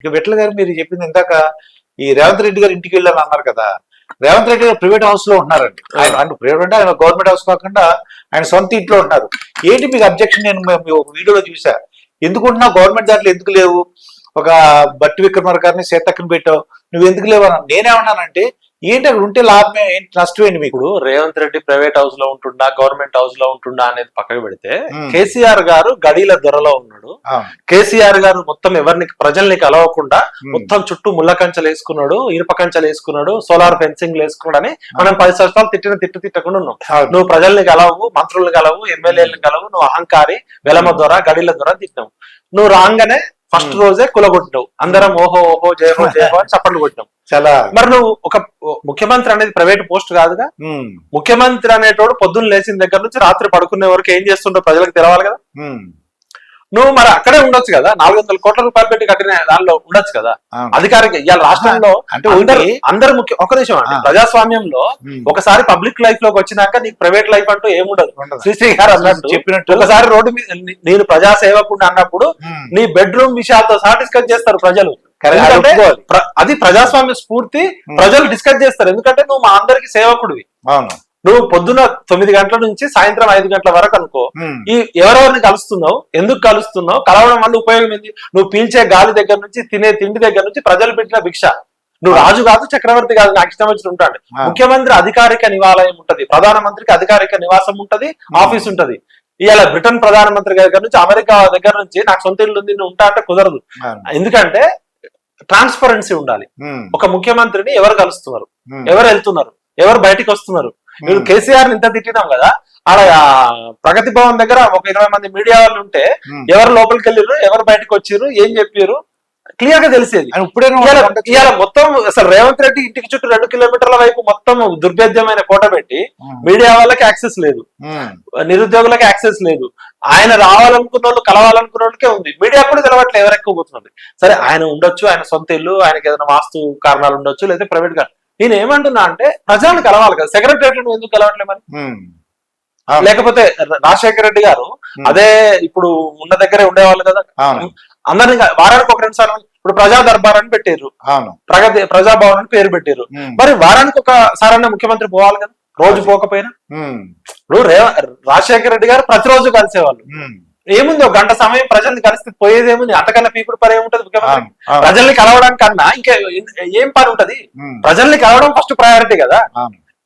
ఇక విట్ల గారు మీరు చెప్పింది ఇందాక ఈ రేవంత్ రెడ్డి గారు ఇంటికి వెళ్ళాలని అన్నారు కదా. రేవంత్ రెడ్డి గారు ప్రైవేట్ హౌస్లో ఉంటున్నారండి. ఆయన అంటే ప్రైవేట్ అంటే ఆయన గవర్నమెంట్ హౌస్ కాకుండా ఆయన సొంత ఇంట్లో ఉంటున్నారు ఏంటి మీకు అబ్జెక్షన్? నేను ఒక వీడియోలో చూసా. ఎందుకుంటున్నావు గవర్నమెంట్ దాంట్లో ఎందుకు లేవు? ఒక బట్టి విక్రమార్ గారిని సీతక్కని పెట్టావు. నువ్వు ఎందుకు లేవు అన్నా నేనేమన్నానంటే ఏంటి అక్కడ ఉంటే లాభమే ఏంటి నష్టం ఏంటి మీకు? ఇప్పుడు రేవంత్ రెడ్డి ప్రైవేట్ హౌస్లో ఉంటుండా గవర్నమెంట్ హౌస్లో ఉంటుండా అనేది పక్కకు పెడితే. కేసీఆర్ గారు గడీల దొరలో ఉన్నాడు. కేసీఆర్ గారు మొత్తం ఎవరిని ప్రజల్ని కలవకుండా మొత్తం చుట్టూ ముళ్ళ కంచెలు వేసుకున్నాడు ఇనుప కంచెలు వేసుకున్నాడు సోలార్ ఫెన్సింగ్ వేసుకున్నాడు అని మనం పది సంవత్సరాలు తిట్టిన తిట్టు తిట్టకుండా ఉన్నాం. నువ్వు ప్రజల్ని కలవు మంత్రుల్ని కలవు ఎమ్మెల్యేలను కలవు నువ్వు అహంకారి వెలమ ద్వారా గడిల ద్వారా తిట్టినావు నువ్వు రాగానే ఫస్ట్. రోజే కులగొట్టినావు. అందరం ఓహో ఓహో జయహో జయహో అని చప్పట్లు కొట్టినావు చాలా. మరి నువ్వు ఒక ముఖ్యమంత్రి అనేది ప్రైవేట్ పోస్ట్ కాదుగా? ముఖ్యమంత్రి అనేటోడు పొద్దున్న లేచిన దగ్గర నుంచి రాత్రి పడుకునే వరకు ఏం చేస్తుండో ప్రజలకు తెలవాలి కదా? నువ్వు మరి అక్కడే ఉండొచ్చు కదా? నాలుగు వందల కోట్ల రూపాయలు పెట్టి కట్టిన దానిలో ఉండొచ్చు కదా. అధికారిక ఇవాళ రాష్ట్రంలో అంటే అందరు ముఖ్య ఒక నిమిషం అండి. ఆ. ప్రజాస్వామ్యంలో ఒకసారి పబ్లిక్ లైఫ్లోకి వచ్చినాక నీకు ప్రైవేట్ లైఫ్ అంటూ ఏముండదు. శ్రీశ్రీ గారు అన్నట్టు చెప్పినట్టు ఒకసారి రోడ్డు మీద నేను ప్రజా సేవకుండా అన్నప్పుడు నీ బెడ్రూమ్ విషయాలతో సహా డిస్కస్ చేస్తారు ప్రజలు. అది ప్రజాస్వామ్య స్ఫూర్తి. ప్రజలు డిస్కస్ చేస్తారు. ఎందుకంటే నువ్వు మా అందరికి సేవకుడివి. అవును. నువ్వు పొద్దున తొమ్మిది గంటల నుంచి సాయంత్రం ఐదు గంటల వరకు అనుకో. ఈ ఎవరెవరిని కలుస్తున్నావు? ఎందుకు కలుస్తున్నావు? కలవడం వల్ల ఉపయోగం ఏంది? నువ్వు పీల్చే గాలి దగ్గర నుంచి తినే తిండి దగ్గర నుంచి ప్రజలు పెట్టిన భిక్ష. నువ్వు రాజు కాదు చక్రవర్తి కాదు నాకు ఇష్టం వచ్చిన ఉంటాడు. ముఖ్యమంత్రి అధికారిక నివాలయం ఉంటది ప్రధానమంత్రికి అధికారిక నివాసం ఉంటది ఆఫీస్ ఉంటది. ఇవాళ బ్రిటన్ ప్రధానమంత్రి దగ్గర నుంచి అమెరికా దగ్గర నుంచి నాకు సొంత ఇల్లు ఉంది నువ్వు ఉంటా అంటే కుదరదు. ఎందుకంటే ట్రాన్స్పరెన్సీ ఉండాలి. ఒక ముఖ్యమంత్రిని ఎవరు కలుస్తున్నారు? ఎవరు వెళ్తున్నారు? ఎవరు బయటికి వస్తున్నారు? ఇప్పుడు కేసీఆర్ ఇంత తిట్టినాం కదా ఆ, ప్రగతి భవన్ దగ్గర ఒక ఇరవై మంది మీడియా వాళ్ళు ఉంటే. ఎవరు లోపలికి వెళ్ళిర్రు ఎవరు బయటకు వచ్చిర్రు ఏం చెప్పారు క్లియర్గా తెలిసేది. ఆయన ఇప్పుడే ఇవాళ ఇవాళ మొత్తం అసలు రేవంత్ రెడ్డి ఇంటికి చుట్టూ రెండు కిలోమీటర్ల వైపు మొత్తం దుర్భేద్యమైన కోట పెట్టి మీడియా వాళ్ళకి యాక్సెస్ లేదు. నిరుద్యోగులకు యాక్సెస్ లేదు. ఆయన రావాలనుకున్న వాళ్ళు కలవాలనుకున్న వాళ్ళకే ఉంది. మీడియా కూడా తెలవట్లేదు ఎవరు ఎక్కువ పోతున్నది. సరే ఆయన ఉండొచ్చు ఆయన సొంత ఇల్లు ఆయనకి ఏదైనా వాస్తు కారణాలు ఉండొచ్చు లేదా ప్రైవేట్గా నేను ఏమంటున్నా అంటే ప్రజలను కలవాలి కదా. సెక్రటరీ నువ్వు ఎందుకు కలవట్లేదు మరి? లేకపోతే రాజశేఖర రెడ్డి గారు అదే ఇప్పుడు ఉన్న దగ్గరే ఉండేవాళ్ళు కదా. అందరిని వారానికి ఒక రెండు సార్లు ఇప్పుడు ప్రజా దర్బార్ అని పెట్టారు ప్రగతి ప్రజాభవన్ అని పేరు పెట్టారు మరి వారానికి ఒక సారన్న ముఖ్యమంత్రి పోవాలి కదా. రోజు పోకపోయినా? ఇప్పుడు రే రాజశేఖర రెడ్డి గారు ప్రతిరోజు కలిసేవాళ్ళు. ఏముంది ఒక గంట సమయం ప్రజల్ని కలిసి పోయేది ఏముంది అంతకన్నా పీకుడు పని ఏముంటది ప్రజల్ని కలవడం కన్నా ఇంకా ఏం పని ఉంటది? ప్రజల్ని కలవడం ఫస్ట్ ప్రయారిటీ కదా.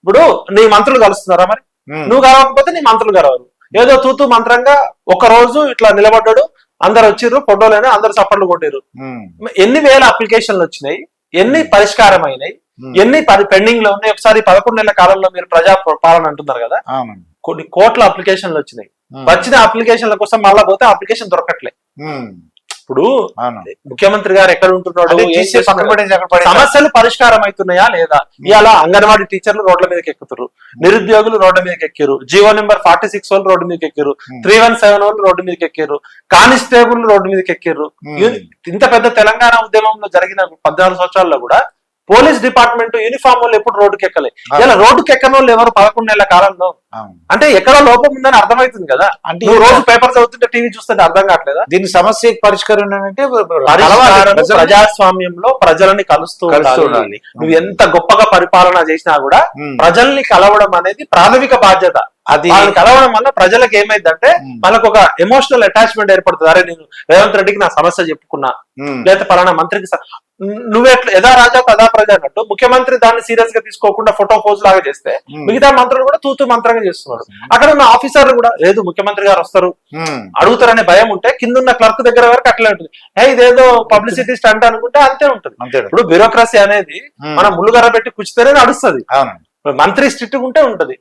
ఇప్పుడు నీ మంత్రులు కలుస్తున్నారా మరి? నువ్వు కలవకపోతే నీ మంత్రులు కలవరు. ఏదో తూతూ మంత్రంగా ఒక రోజు ఇట్లా నిలబడ్డాడు అందరు వచ్చిర్రు ఫోటోలైనా అందరు చప్పట్లు కొట్టారు ఉమ్, ఎన్ని వేల అప్లికేషన్లు వచ్చినాయి? ఎన్ని పరిష్కారం అయినాయి ఎన్ని పది పెండింగ్లో ఉన్నాయి? ఒకసారి పదకొండు నెలల కాలంలో మీరు ప్రజా పాలన అంటున్నారు కదా. కొన్ని కోట్ల అప్లికేషన్లు వచ్చినాయి. వచ్చిన అప్లికేషన్ల కోసం మళ్ళా పోతే అప్లికేషన్ దొరకట్లే. ఇప్పుడు ముఖ్యమంత్రి గారు ఎక్కడ ఉంటున్నాడు సమస్యలు పరిష్కారం అవుతున్నాయా లేదా? ఇవాళ అంగన్వాడీ టీచర్లు రోడ్ల మీదకి ఎక్కుతారు నిరుద్యోగులు రోడ్ల మీదకి ఎక్కారు జీవో నెంబర్ ఫార్టీ సిక్స్ వాళ్ళు రోడ్డు మీదకి ఎక్కారు. త్రీ వన్ సెవెన్ వాళ్ళు రోడ్డు మీదకి ఎక్కారు కానిస్టేబుల్ రోడ్డు మీదకి ఎక్కారు ఇంత పెద్ద తెలంగాణ ఉద్యమంలో జరిగిన పద్నాలుగు సంవత్సరాల్లో కూడా పోలీస్ డిపార్ట్మెంట్ యూనిఫామ్ వాళ్ళు ఎప్పుడు రోడ్డుకి ఎక్కలే. ఇలా రోడ్డుకి ఎక్కని వాళ్ళు ఎవరు పదకొండు నెలల కాలంలో. అంటే ఎక్కడో లోపం ఉందని అర్థమవుతుంది కదా? అంటే నువ్వు రోజు పేపర్ చదువుతుంటే టీవీ చూస్తుంటే అర్థం కావట్లేదా? దీని సమస్యకి పరిష్కారం ఏంటంటే ప్రజాస్వామ్యంలో ప్రజలని కలుస్తూ ఉండాలి. నువ్వు ఎంత గొప్పగా పరిపాలన చేసినా కూడా ప్రజల్ని కలవడం అనేది ప్రాథమిక బాధ్యత. అది కలవడం వల్ల ప్రజలకు ఏమైందంటే మనకు ఒక ఎమోషనల్ అటాచ్మెంట్ ఏర్పడుతుంది. అరే నేను రేవంత్ రెడ్డికి నా సమస్య చెప్పుకున్నా. లేదా పలానా మంత్రికి నువ్వెట్లా యథా రాజా తదా ప్రజ అన్నట్టు ముఖ్యమంత్రి దాన్ని సీరియస్గా తీసుకోకుండా ఫోటో పోజ్ లాగా చేస్తే మిగతా మంత్రులు కూడా తూతూ మంత్రంగా చేస్తున్నారు. అక్కడ ఉన్న ఆఫీసర్లు కూడా లేదు ముఖ్యమంత్రి గారు వస్తారు. అడుగుతారనే భయం ఉంటే కిందున్న క్లర్క్ దగ్గర వరకు అట్లే ఉంటుంది. ఏ ఇదేదో పబ్లిసిటీ స్టంట్ అనుకుంటే అంతే ఉంటుంది. ఇప్పుడు బ్యూరోక్రసీ అనేది మనం ముళ్ళుగర పెట్టి కుచ్చితేనే నడుస్తుంది. మంత్రి స్ట్రిక్ట్ ఉంటే ఉంటది.